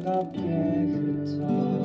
차갑게 그쳐